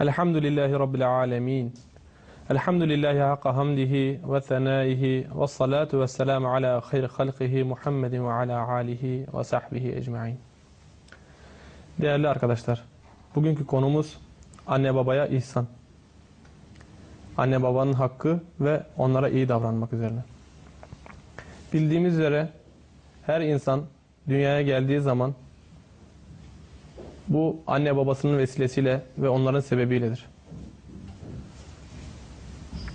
Elhamdülillahi Rabbil alemin. Elhamdülillahi hakka hamdihi ve senaihi ve salatu ve selamu ala hayr halkihi Muhammedin ve ala alihi ve sahbihi ecmain. Değerli arkadaşlar, bugünkü konumuz anne babaya ihsan. Anne babanın hakkı ve onlara iyi davranmak üzerine. Bildiğimiz üzere her insan dünyaya geldiği zaman bu anne babasının vesilesiyle ve onların sebebiyledir.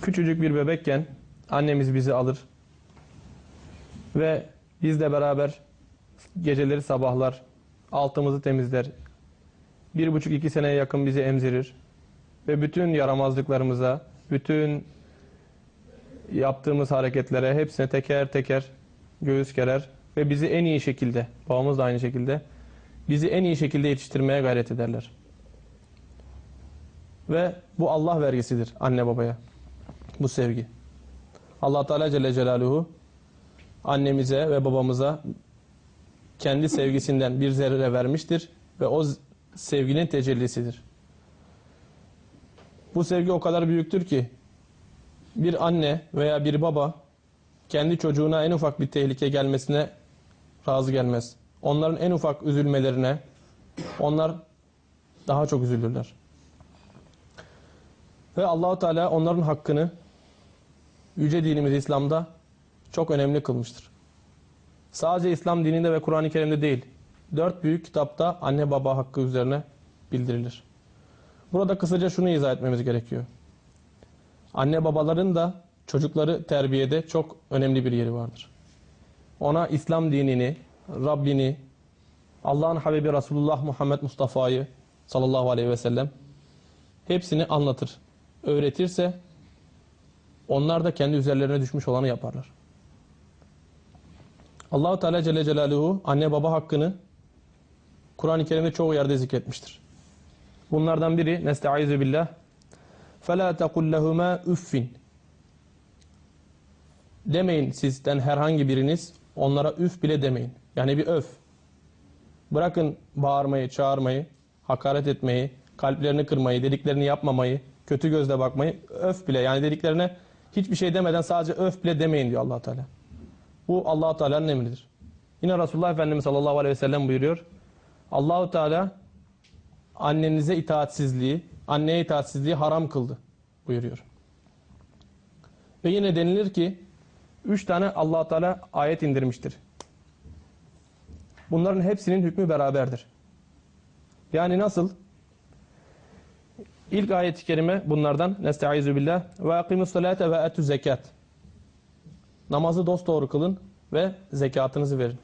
Küçücük bir bebekken annemiz bizi alır ve bizle beraber geceleri sabahlar, altımızı temizler. Bir buçuk iki seneye yakın bizi emzirir ve bütün yaramazlıklarımıza, bütün yaptığımız hareketlere hepsine teker teker göğüs gerer ve bizi en iyi şekilde, babamız da aynı şekilde bizi en iyi şekilde yetiştirmeye gayret ederler. Ve bu Allah vergisidir anne babaya. Bu sevgi. Allah Teala Celle Celaluhu annemize ve babamıza kendi sevgisinden bir zerre vermiştir ve o sevginin tecellisidir. Bu sevgi o kadar büyüktür ki bir anne veya bir baba kendi çocuğuna en ufak bir tehlike gelmesine razı gelmez. Onların en ufak üzülmelerine onlar daha çok üzülürler. Ve Allahu Teala onların hakkını yüce dinimiz İslam'da çok önemli kılmıştır. Sadece İslam dininde ve Kur'an-ı Kerim'de değil, dört büyük kitapta anne baba hakkı üzerine bildirilir. Burada kısaca şunu izah etmemiz gerekiyor. Anne babaların da çocukları terbiyede çok önemli bir yeri vardır. Ona İslam dinini, Rabbini, Allah'ın Habibi Resulullah Muhammed Mustafa'yı sallallahu aleyhi ve sellem hepsini anlatır. Öğretirse onlar da kendi üzerlerine düşmüş olanı yaparlar. Allahu Teala Celle Celaluhu anne baba hakkını Kur'an-ı Kerim'de çoğu yerde zikretmiştir. Bunlardan biri Nestaizu billah فَلَا تَقُلْ لَهُمَا üffin Demeyin sizden herhangi biriniz onlara üf bile demeyin. Yani bir öf. Bırakın bağırmayı, çağırmayı, hakaret etmeyi, kalplerini kırmayı, dediklerini yapmamayı, kötü gözle bakmayı, öf bile yani dediklerine hiçbir şey demeden sadece öf bile demeyin diyor allah Teala. Bu allah Teala'nın emridir. Yine Resulullah Efendimiz sallallahu aleyhi ve sellem buyuruyor. Allahu Teala annenize itaatsizliği, anneye itaatsizliği haram kıldı buyuruyor. Ve yine denilir ki üç tane allah Teala ayet indirmiştir. Bunların hepsinin hükmü beraberdir. Yani nasıl? İlk ayet-i kerime bunlardan Nestaizu billah ve akimus salate ve etü zekat. Namazı dosdoğru kılın ve zekatınızı verin.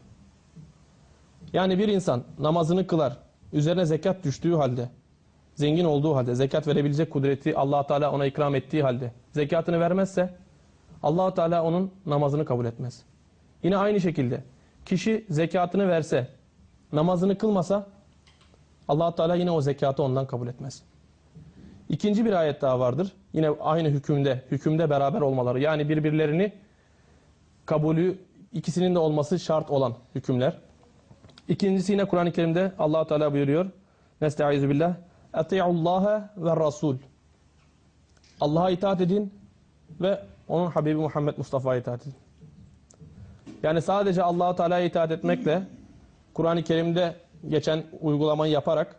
Yani bir insan namazını kılar, üzerine zekat düştüğü halde, zengin olduğu halde, zekat verebilecek kudreti allah Teala ona ikram ettiği halde zekatını vermezse allah Teala onun namazını kabul etmez. Yine aynı şekilde kişi zekatını verse, namazını kılmasa allah Teala yine o zekatı ondan kabul etmez. İkinci bir ayet daha vardır. Yine aynı hükümde, hükümde beraber olmaları. Yani birbirlerini kabulü ikisinin de olması şart olan hükümler. İkincisi yine Kur'an-ı Kerim'de allah Teala buyuruyor. Nestaizu billah. Eti'ullaha ve Rasul. Allah'a itaat edin ve onun Habibi Muhammed Mustafa'ya itaat edin. Yani sadece allah Teala'ya itaat etmekle Kur'an-ı Kerim'de geçen uygulamayı yaparak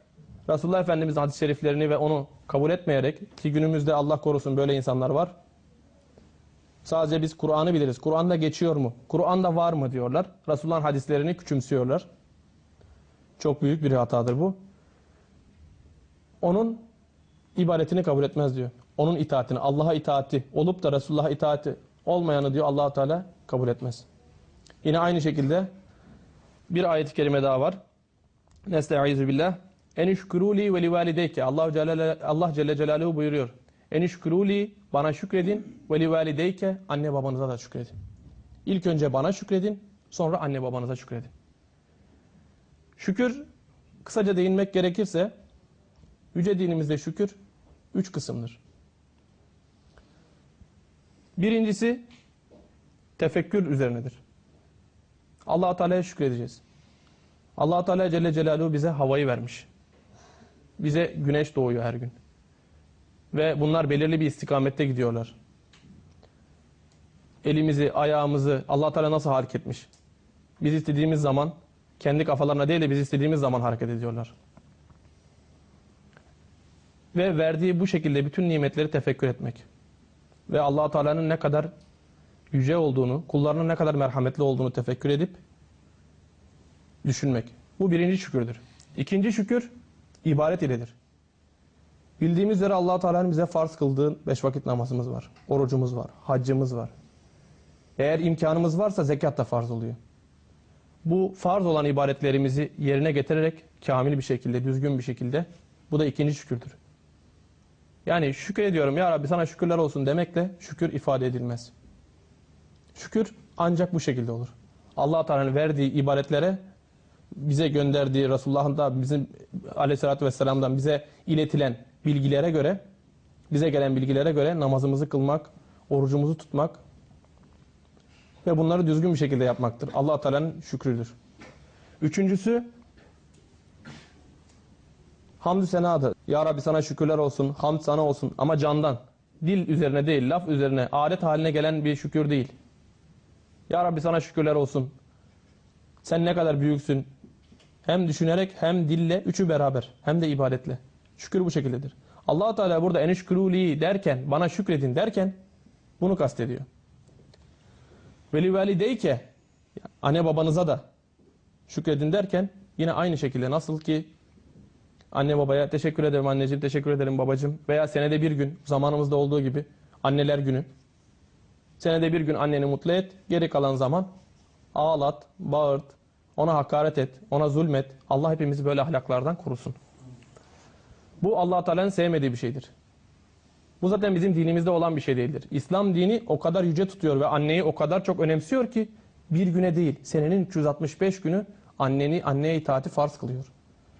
Resulullah Efendimiz'in hadis-i şeriflerini ve onu kabul etmeyerek ki günümüzde Allah korusun böyle insanlar var. Sadece biz Kur'an'ı biliriz. Kur'an'da geçiyor mu? Kur'an'da var mı diyorlar. Resulullah'ın hadislerini küçümsüyorlar. Çok büyük bir hatadır bu. Onun ibadetini kabul etmez diyor. Onun itaatini, Allah'a itaati olup da Resulullah'a itaati olmayanı diyor allah Teala kabul etmez. Yine aynı şekilde bir ayet-i kerime daha var. Nestaizu billah. Enişkuruli ve livalideyke. Allah Celle, Allah Celle Celaluhu buyuruyor. Enişkuruli bana şükredin ve livalideyke anne babanıza da şükredin. İlk önce bana şükredin, sonra anne babanıza şükredin. Şükür kısaca değinmek gerekirse yüce dinimizde şükür üç kısımdır. Birincisi tefekkür üzerinedir. Allah Teala'ya şükredeceğiz. allah Teala Celle Celaluhu bize havayı vermiş. Bize güneş doğuyor her gün. Ve bunlar belirli bir istikamette gidiyorlar. Elimizi, ayağımızı Allah Teala nasıl hareket etmiş? Biz istediğimiz zaman kendi kafalarına değil de biz istediğimiz zaman hareket ediyorlar. Ve verdiği bu şekilde bütün nimetleri tefekkür etmek. Ve Allah Teala'nın ne kadar yüce olduğunu, kullarının ne kadar merhametli olduğunu tefekkür edip düşünmek. Bu birinci şükürdür. İkinci şükür ibadet iledir. Bildiğimiz üzere allah Teala'nın bize farz kıldığı beş vakit namazımız var. Orucumuz var. Haccımız var. Eğer imkanımız varsa zekat da farz oluyor. Bu farz olan ibadetlerimizi yerine getirerek kamil bir şekilde, düzgün bir şekilde bu da ikinci şükürdür. Yani şükür ediyorum ya Rabbi sana şükürler olsun demekle şükür ifade edilmez. Şükür ancak bu şekilde olur. allah Teala'nın verdiği ibadetlere bize gönderdiği Resulullah'ın da bizim aleyhissalatü vesselam'dan bize iletilen bilgilere göre bize gelen bilgilere göre namazımızı kılmak, orucumuzu tutmak ve bunları düzgün bir şekilde yapmaktır. allah Teala'nın şükrüdür. Üçüncüsü hamdü senadır. Ya Rabbi sana şükürler olsun, hamd sana olsun ama candan. Dil üzerine değil, laf üzerine, adet haline gelen bir şükür değil. Ya Rabbi sana şükürler olsun. Sen ne kadar büyüksün. Hem düşünerek hem dille üçü beraber hem de ibadetle. Şükür bu şekildedir. allah Teala burada enişküruli derken bana şükredin derken bunu kastediyor. Veli valideyke anne babanıza da şükredin derken yine aynı şekilde nasıl ki anne babaya teşekkür ederim anneciğim teşekkür ederim babacığım veya senede bir gün zamanımızda olduğu gibi anneler günü senede bir gün anneni mutlu et geri kalan zaman ağlat, bağırt, ona hakaret et, ona zulmet. Allah hepimizi böyle ahlaklardan korusun. Bu allah Teala'nın sevmediği bir şeydir. Bu zaten bizim dinimizde olan bir şey değildir. İslam dini o kadar yüce tutuyor ve anneyi o kadar çok önemsiyor ki bir güne değil, senenin 365 günü anneni anneye itaati farz kılıyor.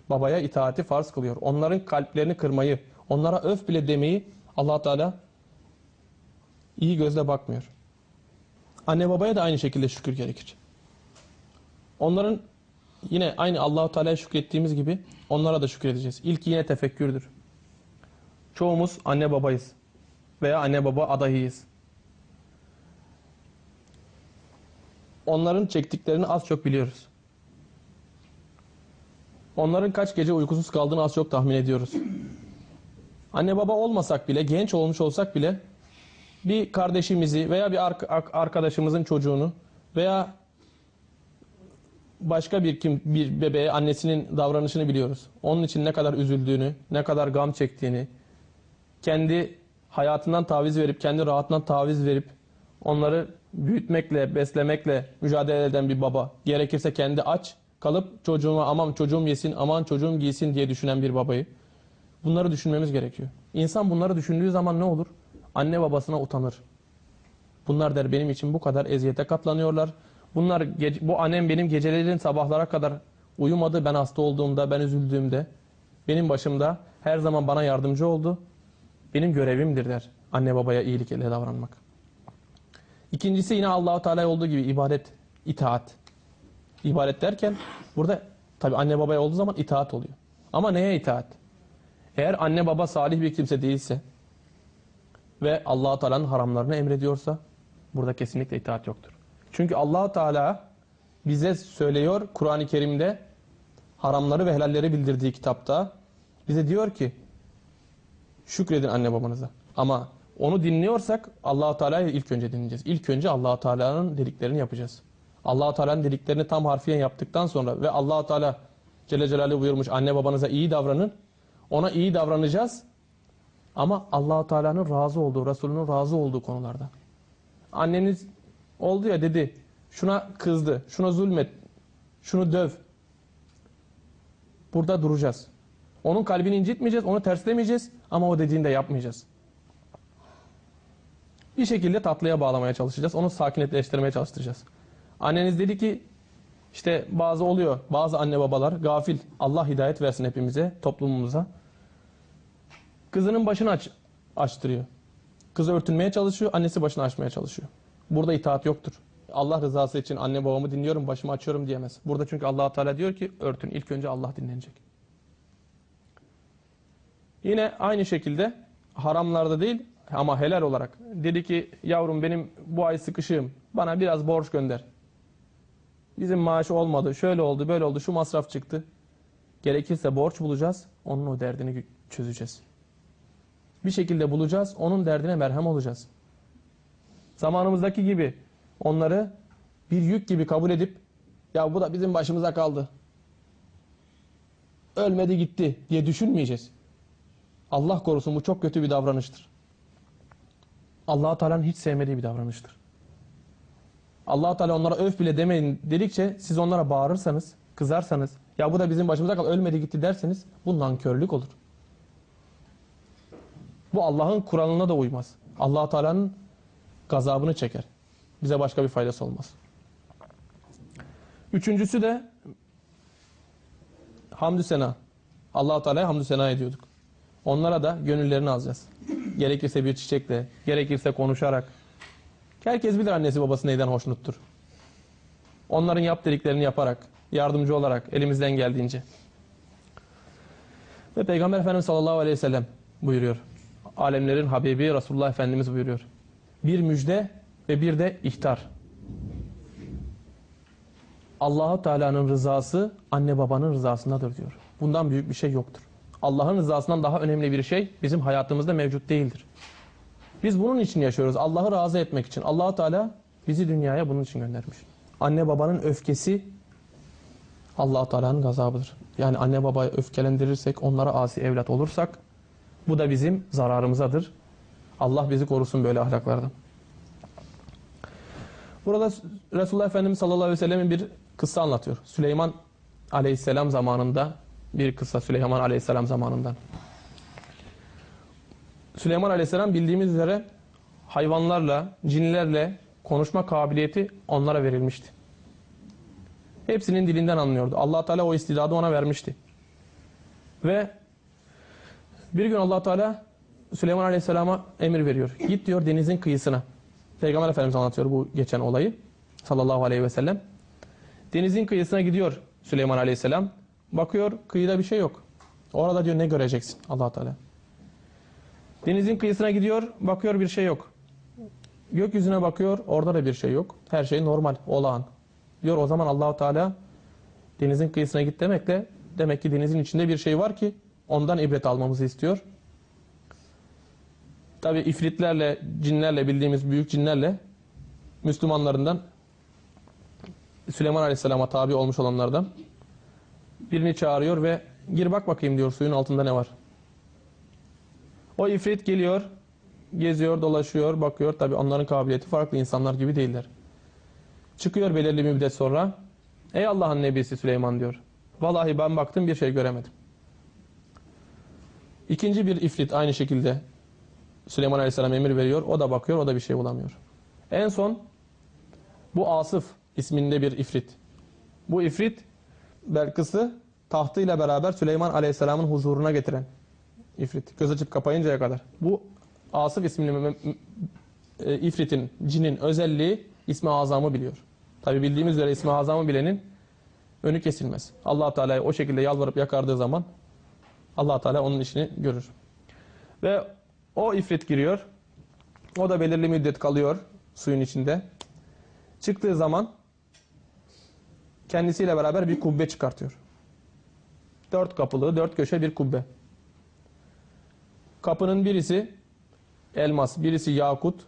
Babaya itaati farz kılıyor. Onların kalplerini kırmayı, onlara öf bile demeyi allah Teala iyi gözle bakmıyor. Anne babaya da aynı şekilde şükür gerekir. Onların yine aynı Allahu Teala'ya şükrettiğimiz gibi onlara da şükredeceğiz. İlk yine tefekkürdür. Çoğumuz anne babayız veya anne baba adayıyız. Onların çektiklerini az çok biliyoruz. Onların kaç gece uykusuz kaldığını az çok tahmin ediyoruz. Anne baba olmasak bile, genç olmuş olsak bile bir kardeşimizi veya bir arkadaşımızın çocuğunu veya başka bir kim bir bebeğe annesinin davranışını biliyoruz. Onun için ne kadar üzüldüğünü, ne kadar gam çektiğini, kendi hayatından taviz verip, kendi rahatından taviz verip onları büyütmekle, beslemekle mücadele eden bir baba. Gerekirse kendi aç kalıp çocuğuma aman çocuğum yesin, aman çocuğum giysin diye düşünen bir babayı. Bunları düşünmemiz gerekiyor. İnsan bunları düşündüğü zaman ne olur? Anne babasına utanır. Bunlar der benim için bu kadar eziyete katlanıyorlar. Bunlar bu annem benim gecelerin sabahlara kadar uyumadı. Ben hasta olduğumda, ben üzüldüğümde benim başımda her zaman bana yardımcı oldu. Benim görevimdir der. Anne babaya iyilik ile davranmak. İkincisi yine Allahu Teala olduğu gibi ibadet, itaat. İbadet derken burada tabi anne babaya olduğu zaman itaat oluyor. Ama neye itaat? Eğer anne baba salih bir kimse değilse ve Allah Teala'nın haramlarını emrediyorsa burada kesinlikle itaat yoktur. Çünkü allah Teala bize söylüyor Kur'an-ı Kerim'de haramları ve helalleri bildirdiği kitapta bize diyor ki şükredin anne babanıza. Ama onu dinliyorsak allah Teala'yı ilk önce dinleyeceğiz. İlk önce allah Teala'nın dediklerini yapacağız. allah Teala'nın dediklerini tam harfiyen yaptıktan sonra ve allah Teala Celle Celaluhu buyurmuş anne babanıza iyi davranın. Ona iyi davranacağız. Ama allah Teala'nın razı olduğu, Resulünün razı olduğu konularda. Anneniz oldu ya dedi, şuna kızdı, şuna zulmet, şunu döv. Burada duracağız. Onun kalbini incitmeyeceğiz, onu terslemeyeceğiz ama o dediğini de yapmayacağız. Bir şekilde tatlıya bağlamaya çalışacağız. Onu sakinleştirmeye çalıştıracağız. Anneniz dedi ki işte bazı oluyor. Bazı anne babalar gafil. Allah hidayet versin hepimize, toplumumuza. Kızının başını aç, açtırıyor. Kız örtünmeye çalışıyor, annesi başını açmaya çalışıyor. Burada itaat yoktur. Allah rızası için anne babamı dinliyorum, başımı açıyorum diyemez. Burada çünkü allah Teala diyor ki örtün. ilk önce Allah dinlenecek. Yine aynı şekilde haramlarda değil ama helal olarak. Dedi ki yavrum benim bu ay sıkışığım. Bana biraz borç gönder. Bizim maaş olmadı. Şöyle oldu böyle oldu şu masraf çıktı. Gerekirse borç bulacağız. Onun o derdini çözeceğiz. Bir şekilde bulacağız. Onun derdine merhem olacağız. Zamanımızdaki gibi onları bir yük gibi kabul edip ya bu da bizim başımıza kaldı. Ölmedi gitti diye düşünmeyeceğiz. Allah korusun bu çok kötü bir davranıştır. allah Teala'nın hiç sevmediği bir davranıştır. allah Teala onlara öf bile demeyin dedikçe siz onlara bağırırsanız, kızarsanız, ya bu da bizim başımıza kaldı ölmedi gitti derseniz bu nankörlük olur. Bu Allah'ın kuralına da uymaz. allah Teala'nın gazabını çeker. Bize başka bir faydası olmaz. Üçüncüsü de hamdü sena. allah Teala'ya hamdü sena ediyorduk. Onlara da gönüllerini alacağız. Gerekirse bir çiçekle, gerekirse konuşarak. Herkes bilir annesi babası neyden hoşnuttur. Onların yap dediklerini yaparak, yardımcı olarak, elimizden geldiğince. Ve Peygamber Efendimiz sallallahu aleyhi ve sellem buyuruyor. Alemlerin Habibi Resulullah Efendimiz buyuruyor. Bir müjde ve bir de ihtar. Allahu Teala'nın rızası anne babanın rızasındadır diyor. Bundan büyük bir şey yoktur. Allah'ın rızasından daha önemli bir şey bizim hayatımızda mevcut değildir. Biz bunun için yaşıyoruz. Allah'ı razı etmek için. Allahu Teala bizi dünyaya bunun için göndermiş. Anne babanın öfkesi Allahu Teala'nın gazabıdır. Yani anne babayı öfkelendirirsek, onlara asi evlat olursak bu da bizim zararımızadır. Allah bizi korusun böyle ahlaklardan. Burada Resulullah Efendimiz sallallahu aleyhi ve sellemin bir kıssa anlatıyor. Süleyman aleyhisselam zamanında bir kıssa Süleyman aleyhisselam zamanından. Süleyman aleyhisselam bildiğimiz üzere hayvanlarla, cinlerle konuşma kabiliyeti onlara verilmişti. Hepsinin dilinden anlıyordu. allah Teala o istidadı ona vermişti. Ve bir gün allah Teala Süleyman aleyhisselama emir veriyor. Git diyor denizin kıyısına. Peygamber Efendimiz anlatıyor bu geçen olayı. Sallallahu aleyhi ve sellem. Denizin kıyısına gidiyor Süleyman aleyhisselam. Bakıyor kıyıda bir şey yok. Orada diyor ne göreceksin allah Teala. Denizin kıyısına gidiyor bakıyor bir şey yok. Gökyüzüne bakıyor orada da bir şey yok. Her şey normal olağan. Diyor o zaman Allahu Teala denizin kıyısına git demekle demek ki denizin içinde bir şey var ki ondan ibret almamızı istiyor. Tabi ifritlerle, cinlerle bildiğimiz büyük cinlerle Müslümanlarından Süleyman Aleyhisselam'a tabi olmuş olanlardan birini çağırıyor ve gir bak bakayım diyor suyun altında ne var. O ifrit geliyor, geziyor, dolaşıyor, bakıyor. Tabi onların kabiliyeti farklı insanlar gibi değiller. Çıkıyor belirli bir müddet sonra. Ey Allah'ın nebisi Süleyman diyor. Vallahi ben baktım bir şey göremedim. İkinci bir ifrit aynı şekilde Süleyman Aleyhisselam emir veriyor. O da bakıyor, o da bir şey bulamıyor. En son bu Asıf isminde bir ifrit. Bu ifrit Belkıs'ı tahtıyla beraber Süleyman Aleyhisselam'ın huzuruna getiren ifrit. Göz açıp kapayıncaya kadar. Bu Asıf isimli e, ifritin, cinin özelliği ismi azamı biliyor. Tabi bildiğimiz üzere ismi azamı bilenin önü kesilmez. allah Teala'ya o şekilde yalvarıp yakardığı zaman allah Teala onun işini görür. Ve o ifrit giriyor. O da belirli müddet kalıyor suyun içinde. Çıktığı zaman kendisiyle beraber bir kubbe çıkartıyor. Dört kapılı, dört köşe bir kubbe. Kapının birisi elmas, birisi yakut,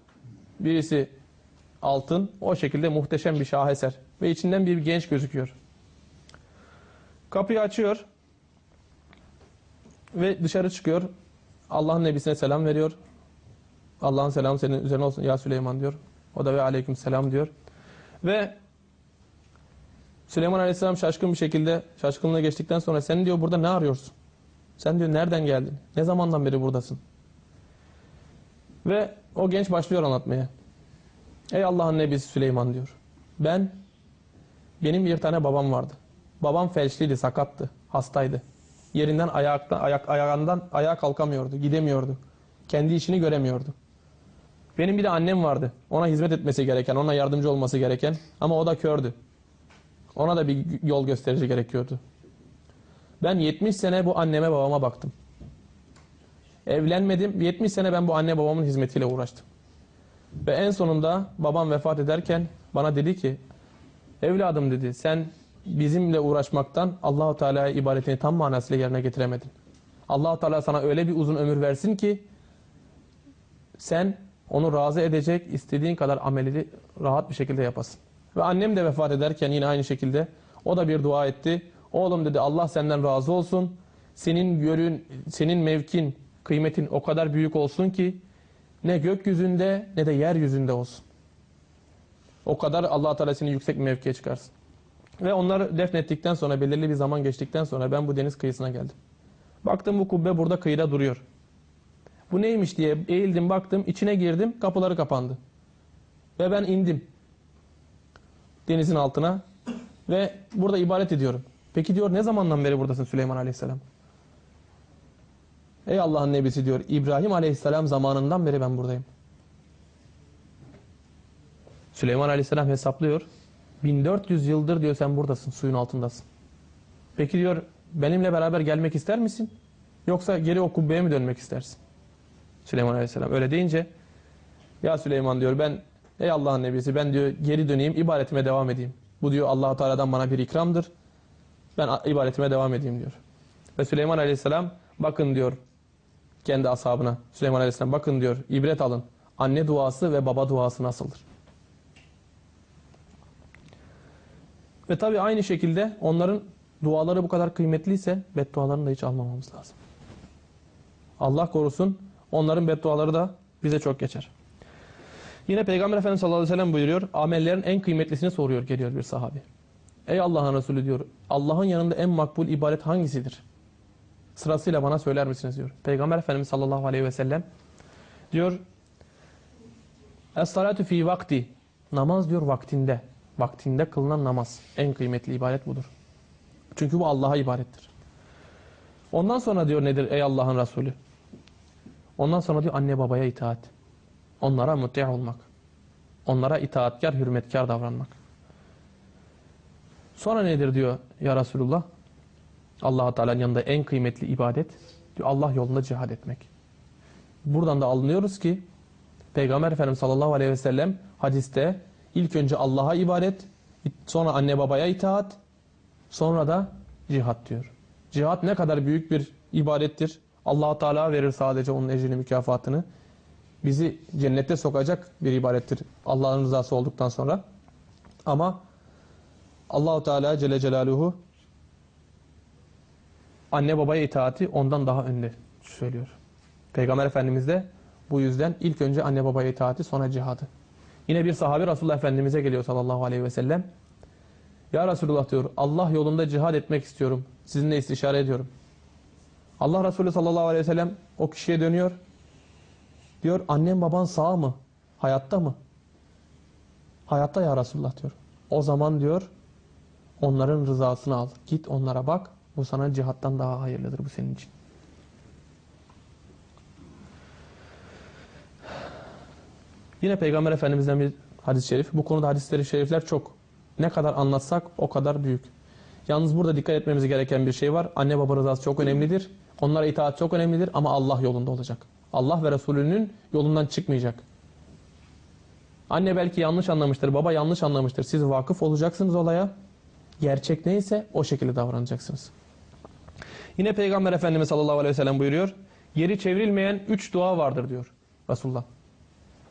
birisi altın. O şekilde muhteşem bir şaheser. Ve içinden bir genç gözüküyor. Kapıyı açıyor. Ve dışarı çıkıyor. Allah'ın nebisine selam veriyor. Allah'ın selamı senin üzerine olsun ya Süleyman diyor. O da ve aleyküm selam diyor. Ve Süleyman Aleyhisselam şaşkın bir şekilde şaşkınlığa geçtikten sonra sen diyor burada ne arıyorsun? Sen diyor nereden geldin? Ne zamandan beri buradasın? Ve o genç başlıyor anlatmaya. Ey Allah'ın nebisi Süleyman diyor. Ben, benim bir tane babam vardı. Babam felçliydi, sakattı, hastaydı. Yerinden ayakta, ayak, ayağından ayağa kalkamıyordu, gidemiyordu. Kendi işini göremiyordu. Benim bir de annem vardı. Ona hizmet etmesi gereken, ona yardımcı olması gereken. Ama o da kördü. Ona da bir yol gösterici gerekiyordu. Ben 70 sene bu anneme babama baktım. Evlenmedim. 70 sene ben bu anne babamın hizmetiyle uğraştım. Ve en sonunda babam vefat ederken bana dedi ki evladım dedi sen bizimle uğraşmaktan Allahu Teala'ya ibadetini tam manasıyla yerine getiremedin. Allahu Teala sana öyle bir uzun ömür versin ki sen onu razı edecek istediğin kadar ameli rahat bir şekilde yapasın. Ve annem de vefat ederken yine aynı şekilde o da bir dua etti. Oğlum dedi Allah senden razı olsun. Senin görün, senin mevkin, kıymetin o kadar büyük olsun ki ne gökyüzünde ne de yeryüzünde olsun. O kadar allah Teala seni yüksek bir mevkiye çıkarsın. Ve onları defnettikten sonra belirli bir zaman geçtikten sonra ben bu deniz kıyısına geldim. Baktım bu kubbe burada kıyıda duruyor. Bu neymiş diye eğildim baktım içine girdim kapıları kapandı. Ve ben indim. Denizin altına ve burada ibadet ediyorum. Peki diyor ne zamandan beri buradasın Süleyman Aleyhisselam? Ey Allah'ın nebisi diyor İbrahim Aleyhisselam zamanından beri ben buradayım. Süleyman Aleyhisselam hesaplıyor. 1400 yıldır diyor sen buradasın suyun altındasın. Peki diyor benimle beraber gelmek ister misin? Yoksa geri o kubbeye mi dönmek istersin? Süleyman Aleyhisselam öyle deyince ya Süleyman diyor ben ey Allah'ın nebisi ben diyor geri döneyim ibadetime devam edeyim. Bu diyor allah Teala'dan bana bir ikramdır. Ben ibadetime devam edeyim diyor. Ve Süleyman Aleyhisselam bakın diyor kendi ashabına. Süleyman Aleyhisselam bakın diyor ibret alın. Anne duası ve baba duası nasıldır? Ve tabi aynı şekilde onların duaları bu kadar kıymetliyse beddualarını da hiç almamamız lazım. Allah korusun onların bedduaları da bize çok geçer. Yine Peygamber Efendimiz sallallahu aleyhi ve sellem buyuruyor. Amellerin en kıymetlisini soruyor geliyor bir sahabi. Ey Allah'ın Resulü diyor. Allah'ın yanında en makbul ibadet hangisidir? Sırasıyla bana söyler misiniz diyor. Peygamber Efendimiz sallallahu aleyhi ve sellem diyor Es-salatu fi vakti. Namaz diyor vaktinde. Vaktinde kılınan namaz. En kıymetli ibadet budur. Çünkü bu Allah'a ibadettir. Ondan sonra diyor nedir ey Allah'ın Resulü? Ondan sonra diyor anne babaya itaat. Onlara muti olmak. Onlara itaatkar, hürmetkar davranmak. Sonra nedir diyor ya Resulullah? allah Teala'nın yanında en kıymetli ibadet diyor Allah yolunda cihad etmek. Buradan da alınıyoruz ki Peygamber Efendimiz sallallahu aleyhi ve sellem hadiste ilk önce Allah'a ibadet, sonra anne babaya itaat, sonra da cihat diyor. Cihat ne kadar büyük bir ibadettir. allah Teala verir sadece onun ecrini mükafatını. Bizi cennette sokacak bir ibadettir. Allah'ın rızası olduktan sonra. Ama Allahu Teala Celle Celaluhu anne babaya itaati ondan daha önde söylüyor. Peygamber Efendimiz de bu yüzden ilk önce anne babaya itaati sonra cihadı. Yine bir sahabe Resulullah Efendimiz'e geliyor sallallahu aleyhi ve sellem. Ya Resulullah diyor Allah yolunda cihad etmek istiyorum. Sizinle istişare ediyorum. Allah Resulü sallallahu aleyhi ve sellem o kişiye dönüyor. Diyor annem baban sağ mı? Hayatta mı? Hayatta ya Resulullah diyor. O zaman diyor onların rızasını al. Git onlara bak. Bu sana cihattan daha hayırlıdır bu senin için. Yine Peygamber Efendimiz'den bir hadis-i şerif. Bu konuda hadisleri şerifler çok. Ne kadar anlatsak o kadar büyük. Yalnız burada dikkat etmemiz gereken bir şey var. Anne baba rızası çok önemlidir. Onlara itaat çok önemlidir ama Allah yolunda olacak. Allah ve Resulünün yolundan çıkmayacak. Anne belki yanlış anlamıştır, baba yanlış anlamıştır. Siz vakıf olacaksınız olaya. Gerçek neyse o şekilde davranacaksınız. Yine Peygamber Efendimiz sallallahu aleyhi ve sellem buyuruyor. Geri çevrilmeyen üç dua vardır diyor Resulullah.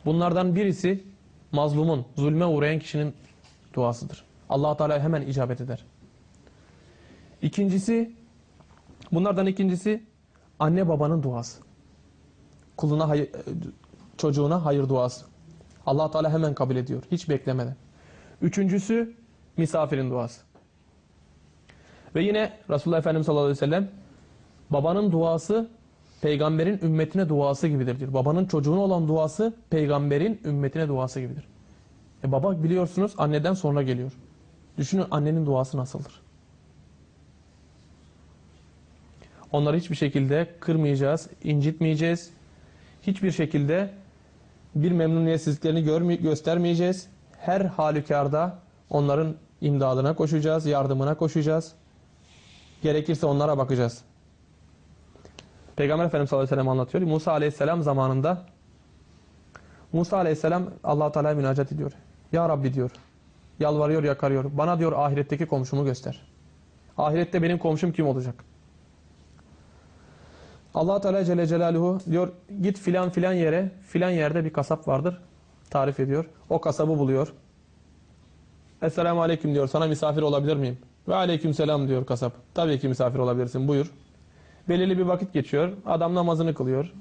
Bunlardan birisi mazlumun, zulme uğrayan kişinin duasıdır. allah Teala hemen icabet eder. İkincisi, bunlardan ikincisi anne babanın duası. Kuluna hayır, çocuğuna hayır duası. allah Teala hemen kabul ediyor. Hiç beklemeden. Üçüncüsü misafirin duası. Ve yine Resulullah Efendimiz sallallahu aleyhi ve sellem babanın duası peygamberin ümmetine duası gibidir diyor. Babanın çocuğuna olan duası peygamberin ümmetine duası gibidir. E baba biliyorsunuz anneden sonra geliyor. Düşünün annenin duası nasıldır? Onları hiçbir şekilde kırmayacağız, incitmeyeceğiz. Hiçbir şekilde bir memnuniyetsizliklerini göstermeyeceğiz. Her halükarda onların imdadına koşacağız, yardımına koşacağız. Gerekirse onlara bakacağız. Peygamber Efendimiz sallallahu aleyhi ve sellem anlatıyor. Musa aleyhisselam zamanında Musa aleyhisselam allah Teala'ya münacat ediyor. Ya Rabbi diyor. Yalvarıyor, yakarıyor. Bana diyor ahiretteki komşumu göster. Ahirette benim komşum kim olacak? allah Teala Celle Celaluhu diyor git filan filan yere filan yerde bir kasap vardır. Tarif ediyor. O kasabı buluyor. Esselamu Aleyküm diyor. Sana misafir olabilir miyim? Ve Aleyküm Selam diyor kasap. Tabii ki misafir olabilirsin. Buyur. Belirli bir vakit geçiyor. Adam namazını kılıyor.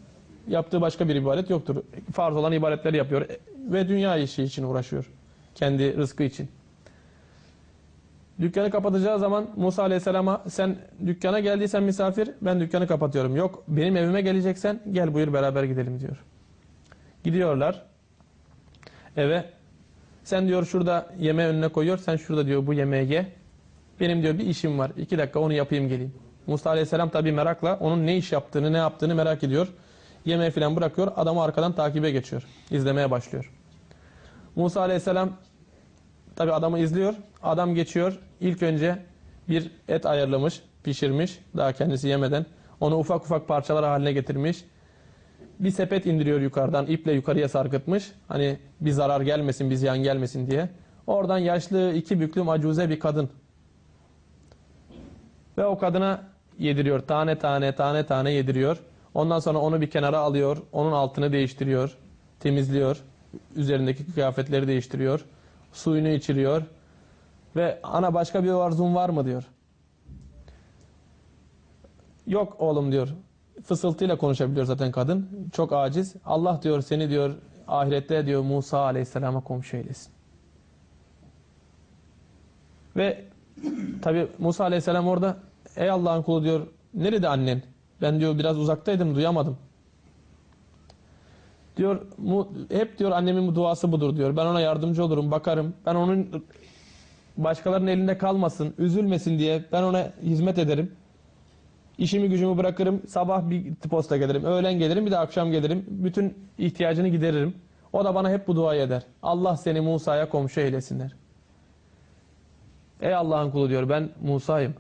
Yaptığı başka bir ibadet yoktur. Farz olan ibadetleri yapıyor. Ve dünya işi için uğraşıyor. Kendi rızkı için. Dükkanı kapatacağı zaman Musa Aleyhisselam'a sen dükkana geldiysen misafir ben dükkanı kapatıyorum. Yok benim evime geleceksen gel buyur beraber gidelim diyor. Gidiyorlar eve. Sen diyor şurada yemeği önüne koyuyor. Sen şurada diyor bu yemeği ye. Benim diyor bir işim var. İki dakika onu yapayım geleyim. Musa Aleyhisselam tabi merakla onun ne iş yaptığını ne yaptığını merak ediyor. Yemeği falan bırakıyor. Adamı arkadan takibe geçiyor. İzlemeye başlıyor. Musa Aleyhisselam tabi adamı izliyor. Adam geçiyor. İlk önce bir et ayarlamış, pişirmiş. Daha kendisi yemeden. Onu ufak ufak parçalar haline getirmiş. Bir sepet indiriyor yukarıdan. iple yukarıya sarkıtmış. Hani bir zarar gelmesin, bir ziyan gelmesin diye. Oradan yaşlı, iki büklüm, acuze bir kadın. Ve o kadına yediriyor. Tane tane, tane tane yediriyor. Ondan sonra onu bir kenara alıyor. Onun altını değiştiriyor. Temizliyor. Üzerindeki kıyafetleri değiştiriyor. Suyunu içiriyor. Ve ana başka bir arzun var mı diyor. Yok oğlum diyor. Fısıltıyla konuşabiliyor zaten kadın. Çok aciz. Allah diyor seni diyor ahirette diyor Musa aleyhisselama komşu eylesin. Ve tabi Musa aleyhisselam orada ey Allah'ın kulu diyor nerede annen? Ben diyor biraz uzaktaydım duyamadım. Diyor hep diyor annemin duası budur diyor. Ben ona yardımcı olurum, bakarım. Ben onun başkalarının elinde kalmasın, üzülmesin diye ben ona hizmet ederim. İşimi gücümü bırakırım. Sabah bir posta gelirim. Öğlen gelirim. Bir de akşam gelirim. Bütün ihtiyacını gideririm. O da bana hep bu duayı eder. Allah seni Musa'ya komşu eylesinler. Ey Allah'ın kulu diyor ben Musa'yım.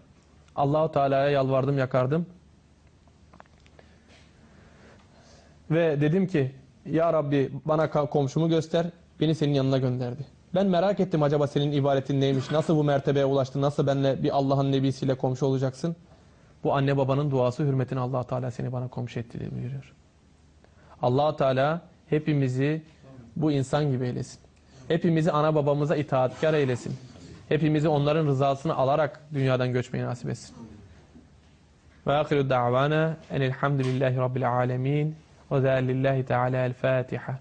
Allahu Teala'ya yalvardım yakardım. Ve dedim ki ya Rabbi bana komşumu göster. Beni senin yanına gönderdi. Ben merak ettim acaba senin ibadetin neymiş? Nasıl bu mertebeye ulaştın? Nasıl benle bir Allah'ın nebisiyle komşu olacaksın? Bu anne babanın duası hürmetine allah Teala seni bana komşu etti diye buyuruyor. allah Teala hepimizi bu insan gibi eylesin. Hepimizi ana babamıza itaatkar eylesin. Hepimizi onların rızasını alarak dünyadan göçmeyi nasip etsin. Ve ahiru da'vana enelhamdülillahi rabbil alemin ve zâlillahi teala el Fatiha.